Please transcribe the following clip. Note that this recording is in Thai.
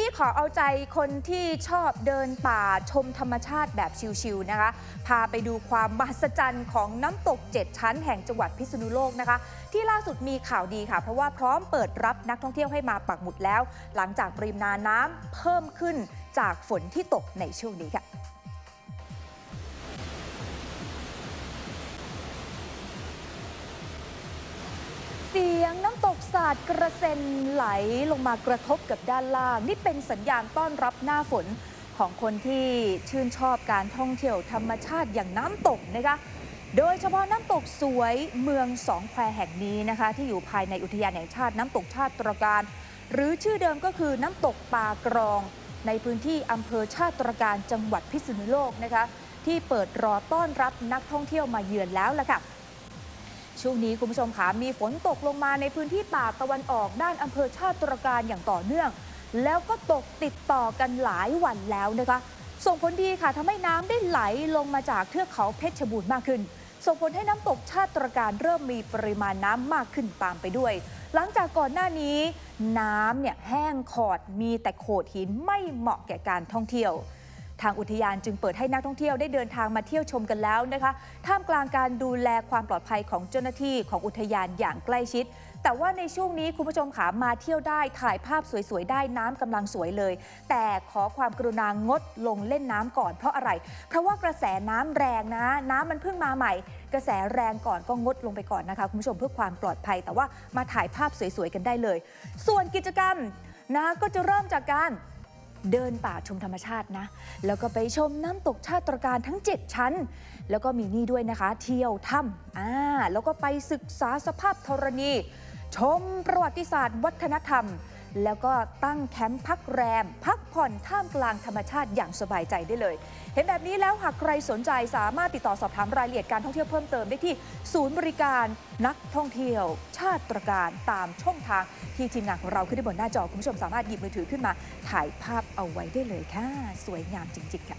ที่ขอเอาใจคนที่ชอบเดินป่าชมธรรมชาติแบบชิลๆนะคะ พาไปดูความมหัศจรรย์ของน้ำตก 7 ชั้นแห่งจังหวัดพิษณุโลกนะคะ ที่ล่าสุดมีข่าวดีค่ะ เพราะว่าพร้อมเปิดรับนักท่องเที่ยวให้มาปักหมุดแล้ว หลังจากปริมาณน้ำเพิ่มขึ้นจากฝนที่ตกในช่วงนี้ค่ะ สาดกระเซ็นไหลลงมากระทบกับด้านล่าง นี่เป็นสัญญาณต้อนรับหน้าฝนของคนที่ชื่นชอบการท่องเที่ยวธรรมชาติอย่างน้ำตกนะคะ โดยเฉพาะน้ำตกสวยเมืองสองแควแห่งนี้นะคะ ที่อยู่ภายในอุทยานแห่งชาติน้ำตกชาติตรการ หรือชื่อเดิมก็คือน้ำตกปากรอง ในพื้นที่อำเภอชาติตรการจังหวัดพิษณุโลกนะคะ ที่เปิดรอต้อนรับนักท่องเที่ยวมาเยือนแล้วล่ะค่ะ ช่วงนี้คุณผู้ชมคะมีฝนตกลงมาในพื้นที่ป่าตะวันออกด้านอำเภอชาติตรการอย่างต่อเนื่อง แล้วก็ตกติดต่อกันหลายวันแล้วนะคะ ส่งผลดีค่ะทำให้น้ำได้ไหลลงมาจากเทือกเขาเพชรบูรณ์มากขึ้น ส่งผลให้น้ำตกชาติตรการเริ่มมีปริมาณน้ำมากขึ้นตามไปด้วย หลังจากก่อนหน้านี้ น้ำเนี่ยแห้งขอดมีแต่โขดหินไม่เหมาะแก่การท่องเที่ยว ทางอุทยานจึงเปิดให้นักท่องเที่ยวได้เดินทางมาเที่ยวชมกันแล้วนะคะ ท่ามกลางการดูแลความปลอดภัยของเจ้าหน้าที่ของอุทยานอย่างใกล้ชิด แต่ว่าในช่วงนี้คุณผู้ชมขามาเที่ยวได้ถ่ายภาพสวยๆได้น้ำกำลังสวยเลย แต่ขอความกรุณางดลงเล่นน้ำก่อนเพราะอะไร เพราะว่ากระแสน้ำแรงนะ น้ำมันเพิ่งมาใหม่ กระแสแรงก่อนก็งดลงไปก่อนนะคะคุณผู้ชมเพื่อความปลอดภัย แต่ว่ามาถ่ายภาพสวยๆกันได้เลย ส่วนกิจกรรมนะก็จะเริ่มจากการ เดินป่าชมธรรมชาตินะ แล้วก็ไปชมน้ำตกชาติตรการทั้ง 7 ชั้น แล้วก็มีนี่ด้วยนะคะ เที่ยวถ้ำอ่าแล้วก็ไปศึกษาสภาพธรณี ชมประวัติศาสตร์ วัฒนธรรม แล้วก็ตั้งแคมป์พักแรม พักผ่อนท่ามกลางธรรมชาติอย่างสบายใจได้เลย เห็นแบบนี้แล้วหากใครสนใจสามารถติดต่อสอบถามรายละเอียดการท่องเที่ยวเพิ่มเติมได้ที่ศูนย์บริการนักท่องเที่ยว ชาติตรการตามช่องทางที่ทีมงานของเราขึ้นได้บนหน้าจอคุณผู้ชมสามารถหยิบมือถือขึ้นมาถ่ายภาพเอาไว้ได้เลยค่ะ สวยงามจริงๆค่ะ